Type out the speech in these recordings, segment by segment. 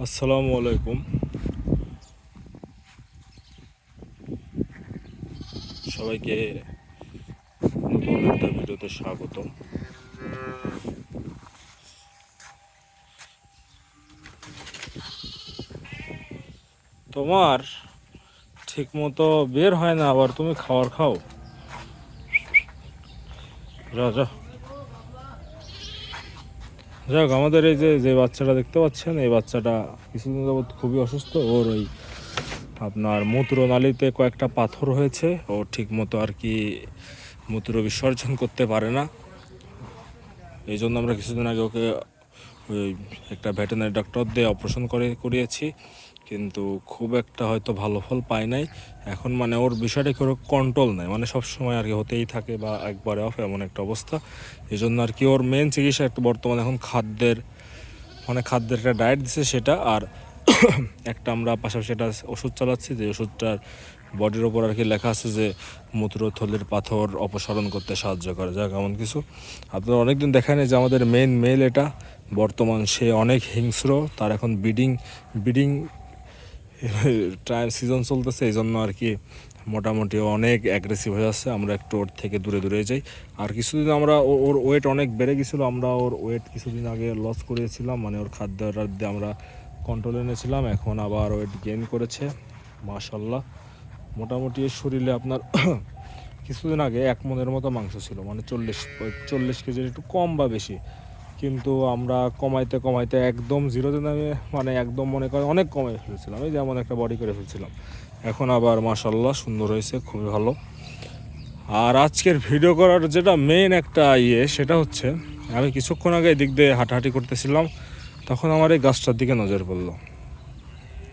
আসসালামু আলাইকুম। সবাইকে নতুন একটা ভিডিওতে স্বাগত। তোমার ঠিক মতো বের হয় না, আবার তুমি খাবার খাও। যা যা হোক, আমাদের এই যে যে বাচ্চাটা দেখতে পাচ্ছেন, এই বাচ্চাটা কিছুদিন যাবৎ খুবই অসুস্থ। ওর ওই আপনার মূত্রনালীতে কয়েকটা পাথর হয়েছে। ও ঠিক মতো আর কি মূত্র বিসর্জন করতে পারে না। এই জন্য আমরা কিছুদিন আগে ওকে একটা ভেটেনারি ডক্টর দিয়ে অপারেশন করে, করিয়েছি। কিন্তু খুব একটা হয়তো ভালো ফল পায় নাই। এখন মানে ওর বিষয়টা কোনো কন্ট্রোল নাই। মানে সব সময় আর কি হতেই থাকে বা একবারে অফ এমন একটা অবস্থা। এই জন্য আর কি ওর মেন চিকিৎসা একটু বর্তমানে এখন খাদ্যের মানে খাদ্যের একটা ডায়েট দিছে সেটা। আর একটা আমরা পাশাপাশি একটা ওষুধ চালাচ্ছি। যে ওষুধটার বডির ওপর আর কি লেখা আছে যে মূত্র মূত্রথলির পাথর অপসারণ করতে সাহায্য করে। যাক, এমন কিছু। আপনারা অনেকদিন দেখেন যে আমাদের মেন মেল এটা। বর্তমান সে অনেক হিংস্র, তার এখন ব্রিডিং ব্রিডিং টাইম সিজন চলতেছে এই জন্য আর কি মোটামুটি অনেক অ্যাগ্রেসিভ হয়ে যাচ্ছে। আমরা একটু ওর থেকে দূরে দূরে যাই। আর কিছুদিন আমরা ওর ওয়েট অনেক বেড়ে গেছিল, আমরা ওর ওয়েট কিছুদিন আগে লস করেছিলাম মানে ওর খাদ্যের দিয়ে আমরা কন্ট্রোল এনেছিলাম, এখন আবার ওয়েট গেইন করেছে মাশাল্লাহ মোটামুটি এর শরীরে আপনার কিছুদিন আগে এক মনের মতো মাংস ছিল মানে চল্লিশ চল্লিশ কেজির একটু কম বা বেশি। কিন্তু আমরা কমাইতে কমাইতে একদম জিরোতে নামে মানে একদম মনে করে অনেক কমে ফেলছিলাম। এই যেমন একটা বডি করে ফেলছিলাম। এখন আবার মাশাল্লাহ সুন্দর হয়েছে, খুবই ভালো। আর আজকের ভিডিও করার যেটা মেন একটা ইয়ে সেটা হচ্ছে, আমি কিছুক্ষণ আগে এদিক দিয়ে হাঁটাহাঁটি করতেছিলাম, তখন আমার এই গাছটার দিকে নজর পড়ল।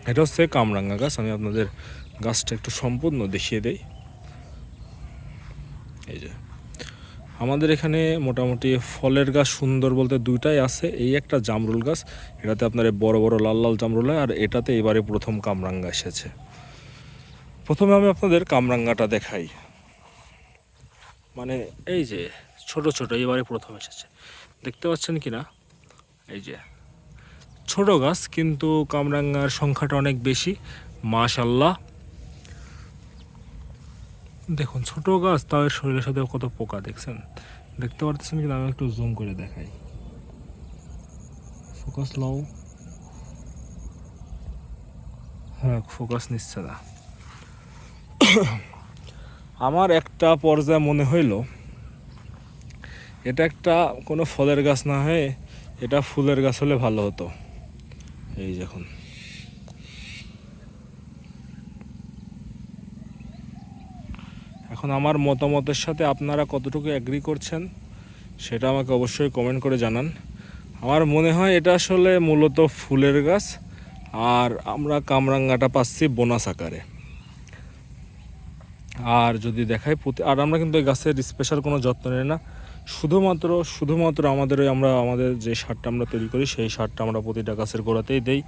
এটা হচ্ছে কামরাঙ্গা গাছ, আমি আপনাদের গাছটা একটু সম্পূর্ণ দেখিয়ে দেই। এই যে। আমাদের এখানে মোটামুটি ফলের গাছ সুন্দর বলতে দুইটাই আছে। এই একটা জামরুল গাছ, এটাতে আপনার বড় বড় লাল লাল জামরুল হয়, আর এটাতে এবারে প্রথম কামরাঙ্গা এসেছে। প্রথমে আমি আপনাদের কামরাঙ্গাটা দেখাই। মানে এই যে ছোট ছোট এবারে প্রথম এসেছে। দেখতে পাচ্ছেন কি না? এই যে ছোট গাছ, কিন্তু কামরাঙ্গার সংখ্যাটা অনেক বেশি। মাশাল্লাহ দেখুন, ছোট গাছ তাও এর শরীরের সাথে কত পোকা, দেখছেন? দেখতে পারতেছেন কিন্তু আমি একটু জুম করে দেখাই। ফোকাস লও হ্যাঁ ফোকাস নিচ্ছে না। আমার একটা পর্যায়ে মনে হইল, এটা একটা কোনো ফলের গাছ না হয়ে, এটা ফুলের গাছ হলে ভালো হতো। এই দেখুন এখন আমার মতামতের সাথে আপনারা কতটুকু অ্যাগ্রি করছেন, সেটা আমাকে অবশ্যই কমেন্ট করে জানান। আমার মনে হয় এটা আসলে মূলত ফুলের গাছ, আর আমরা কামরাঙ্গাটা পাচ্ছি বোনাস আকারে। আর যদি দেখাই প্রতি আর আমরা কিন্তু এই গাছের স্পেশাল কোনো যত্ন নেই না। শুধুমাত্র শুধুমাত্র আমাদের ওই আমরা, আমাদের যে সারটা আমরা তৈরি করি, সেই সারটা আমরা প্রতিটা গাছের গোড়াতেই দেই।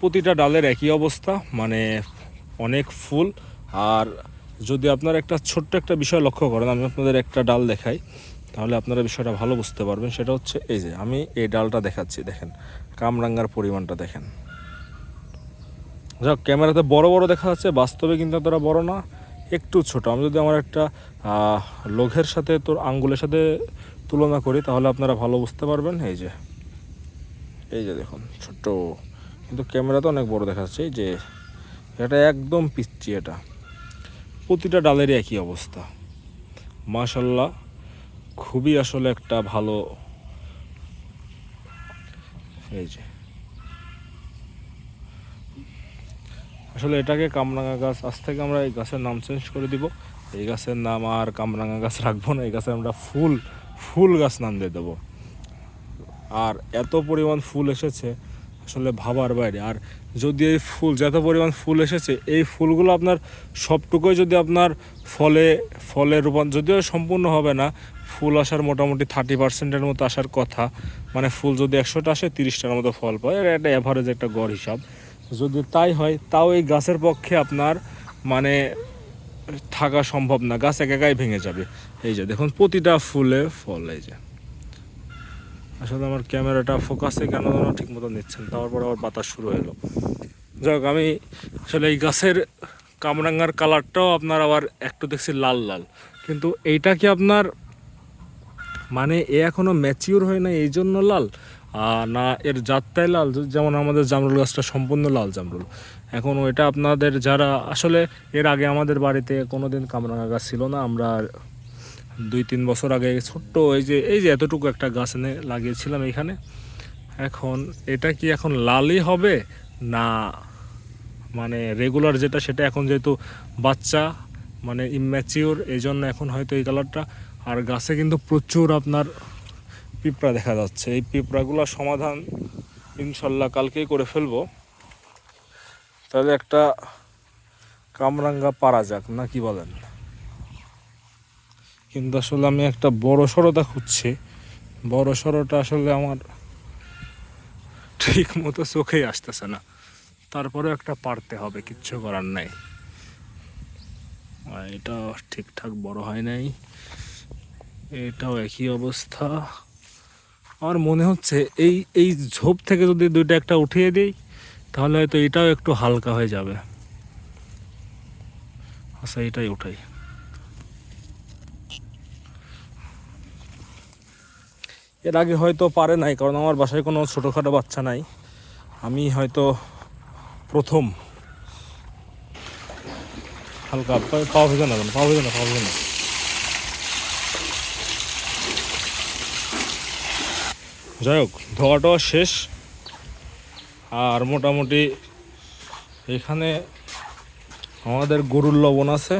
প্রতিটা ডালের একই অবস্থা মানে অনেক ফুল। আর যদি আপনার একটা ছোট্ট একটা বিষয় লক্ষ্য করেন, আমি আপনাদের একটা ডাল দেখাই, তাহলে আপনারা বিষয়টা ভালো বুঝতে পারবেন। সেটা হচ্ছে এই যে, আমি এই ডালটা দেখাচ্ছি, দেখেন। কামরাঙ্গার পরিমাণটা দেখেন। যাক, ক্যামেরাতে বড় বড় দেখা যাচ্ছে, বাস্তবে কিন্তু এতটা বড় না, একটু ছোট। আমি যদি আমার একটা লোঘের সাথে তোর আঙ্গুলের সাথে তুলনা করি, তাহলে আপনারা ভালো বুঝতে পারবেন। এই যে এই যে দেখুন, ছোট্ট। কিন্তু ক্যামেরাতে অনেক বড় দেখা যাচ্ছে, এই যে এটা একদম পিচ্ছি এটা। প্রতিটা ডালেরই একই অবস্থা। মাশাল্লাহ, খুবই আসলে একটা ভালো এই যে। আসলে এটাকে কামরাঙা গাছ, আজ থেকে আমরা এই গাছের নাম চেঞ্জ করে দিব। এই গাছের নাম আর কামরাঙা গাছ রাখব না, এই গাছে আমরা ফুল ফুল গাছ নাম দিয়ে দেবো। আর এত পরিমাণ ফুল এসেছে আসলে ভাবার বাইরে। আর যদি এই ফুল, যত পরিমাণ ফুল এসেছে, এই ফুলগুলো আপনার সবটুকুই যদি আপনার ফলে ফলে রূপান, যদিও সম্পূর্ণ হবে না, ফুল আসার মোটামুটি থার্টি পার্সেন্টের মতো আসার কথা। মানে ফুল যদি একশোটা আসে, তিরিশটার মতো ফল পায়। এটা একটা অ্যাভারেজ একটা গড় হিসাব। যদি তাই হয়, তাও এই গাছের পক্ষে আপনার মানে থাকা সম্ভব না। গাছ এক একাই ভেঙে যাবে। এই যে দেখুন, প্রতিটা ফুলে ফল, এই যে। আসলে আমার ক্যামেরাটা ফোকাসে কেন যেন ঠিক মতো নিচ্ছেন, তারপর আবার বাতাস শুরু হলো। যাই হোক, আমি আসলে এই গাছের কামরাঙ্গার কালারটাও আপনার আবার একটু দেখছি লাল লাল। কিন্তু এইটা কি আপনার মানে এ এখনও ম্যাচিওর হয় না এই জন্য লাল না, এর জাতটাই লাল, যেমন আমাদের জামরুল গাছটা সম্পূর্ণ লাল জামরুল। এখন ওইটা আপনাদের যারা, আসলে এর আগে আমাদের বাড়িতে কোনো দিন কামরাঙা গাছ ছিল না, আমরা দুই তিন বছর আগে ছোট্ট এই যে এই যে এতটুকু একটা গাছ এনে লাগিয়েছিলাম এখানে। এখন এটা কি এখন লালই হবে? না মানে রেগুলার যেটা সেটা এখন যেহেতু বাচ্চা মানে ইম্যাচিওর এই জন্য এখন হয়তো এই কালারটা আর গাছে কিন্তু প্রচুর আপনার পিঁপড়া দেখা যাচ্ছে। এই পিঁপড়াগুলোর সমাধান ইনশাল্লাহ কালকেই করে ফেলব। তাহলে একটা কামরাঙ্গা পারা যাক, না কি বলেন? কিন্তু আসলে আমি একটা বড় সড়োটা খুঁজছি। বড় সড়োটা আসলে আমার ঠিক মতো চোখেই আসতেছে না। তারপরে একটা পারতে হবে, কিচ্ছু করার নাই। এটা ঠিকঠাক বড় হয় নাই। এটাও একই অবস্থা। আমার মনে হচ্ছে এই এই ঝোপ থেকে যদি দুইটা একটা উঠিয়ে দিই, তাহলে হয়তো এটাও একটু হালকা হয়ে যাবে। আচ্ছা এটাই উঠাই। এর আগে হয়তো পারে নাই, কারণ আমার বাসায় কোনো ছোটোখাটো বাচ্চা নাই। আমি হয়তো প্রথম। হালকা পাওয়া ভেজে না পাওয়া ভেজে না পাওয়া না যাই হোক ধোয়াটাও শেষ। আর মোটামুটি এখানে আমাদের গরুর লবণ আছে।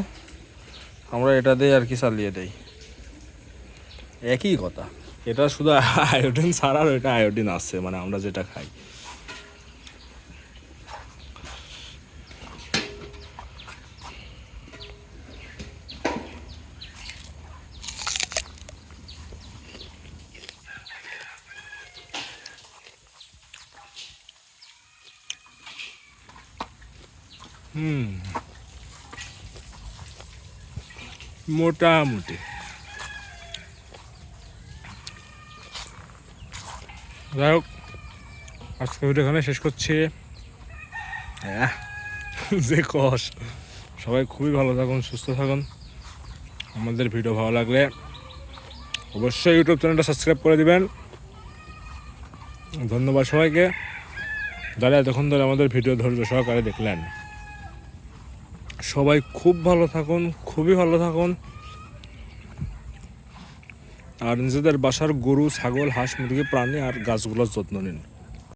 আমরা এটা দিয়ে আর কি চালিয়ে দেই। একই কথা। এটা শুধু আয়োডিন ছাড়া আর এটা আয়োডিন আছে মানে আমরা যেটা খাই। হুম। মোটামুটি। যাই হোক আজকে ভিডিও এখানে শেষ করছি। হ্যাঁ যে কষ সবাই খুবই ভালো থাকুন, সুস্থ থাকুন। আমাদের ভিডিও ভালো লাগলে অবশ্যই ইউটিউব চ্যানেলটা সাবস্ক্রাইব করে দিবেন। ধন্যবাদ সবাইকে। যারা এতক্ষণ ধরে আমাদের ভিডিও ধৈর্য সহকারে দেখলেন। সবাই খুব ভালো থাকুন, খুবই ভালো থাকুন। আর নিজেদের বাসার গরু ছাগল হাঁস মুরগি প্রাণী আর গাছগুলোর যত্ন নিন।